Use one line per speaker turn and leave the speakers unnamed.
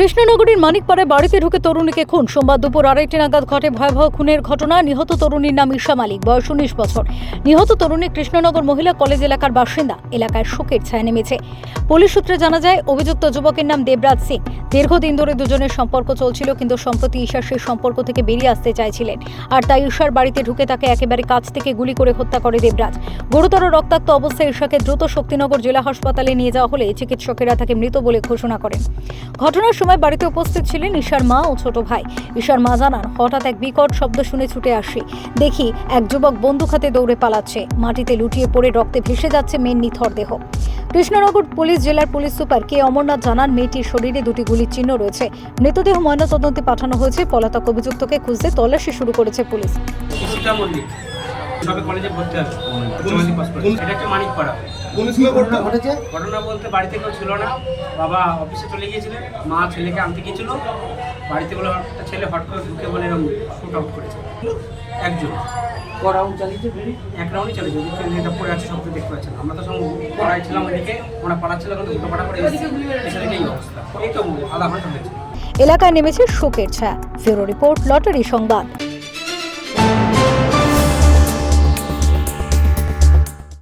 কৃষ্ণনগরীর মানিকপাড়ায় বাড়িতে ঢুকে তরুণীকে খুন। সোমবার দুপুর আড়াইটে নাগাদ ঘটে ভয়াবহ খুনের ঘটনা। নিহত তরুণীর নাম ঈশা মালিক, বয়স উনিশ বছর। নিহত তরুণী কৃষ্ণনগর মহিলা কলেজ এলাকার বাসিন্দা। এলাকায় শোকের ছায়া নেমেছে। পুলিশ সূত্রে জানা যায়, অভিযুক্ত যুবকের নাম দেবরাজ সিং। দীর্ঘদিন ধরে দুজনের সম্পর্ক চলছিল, কিন্তু সম্প্রতি ঈশা সেই সম্পর্ক থেকে বেরিয়ে আসতে চাইছিলেন। আর তাই ঈশার বাড়িতে ঢুকে তাকে একেবারে কাছ থেকে গুলি করে হত্যা করে দেবরাজ। গুরুতর রক্তাক্ত অবস্থায় ঈশাকে দ্রুত শক্তিনগর জেলা হাসপাতালে নিয়ে যাওয়া হলে চিকিৎসকেরা তাকে মৃত বলে ঘোষণা করেন। ঘটনার সময় বাড়িতে উপস্থিত ছিলেন ঈশার মা ও ছোট ভাই। ঈশার মা জানান হঠাৎ এক বিকট শব্দ শুনে ছুটে আসি। দেখি এক যুবক বন্দুক হাতে দৌড়ে পালাচ্ছে। মাটিতে লুটিয়ে পড়ে রক্তে ভেসে যাচ্ছে মেয়ের নিথর দেহ। কৃষ্ণনগর পুলিশ জেলার পুলিশ সুপার কে অমরনাথ জানান মেয়েটির শরীরে দুটি গুলির চিহ্ন রয়েছে। মৃতদেহ ময়নাতদন্তে পাঠানো হয়েছে। পলাতক অভিযুক্তকে খুঁজতে তল্লাশি শুরু করেছে পুলিশ।
কলেজে ভর্তি আছে এটা মানিকপাড়া।
কোন স্কুলে ঘটনা ঘটেছে?
ঘটনা বলতে বাড়িতে কেউ ছিল না। বাবা অফিসে চলে গিয়েছিলেন মা ছেলেকে আনতে গিয়েছিল। বাড়িতে বলে একটা ছেলে হট করে ঢুকে বলে এরকম শুট আউট করেছে। একজন।
রাউন্ড চালিয়েছে গুলি
এক রাউন্ডই চলে যদি ট্রেনটা পড়ে আছে সব দেখতে পাচ্ছেন। আমরা তো সঙ্গে পড়াই ছিলাম ওইদিকে আমরা পাড়াচ্ছিলাম কিন্তু দুটো পাড়া করে এসে এই অবস্থা। এই তো আধা ঘণ্টা হয়েছে।
এলাকায় নেমেছে শোকের ছায়া। ফেরো রিপোর্ট লটারি সংবাদ।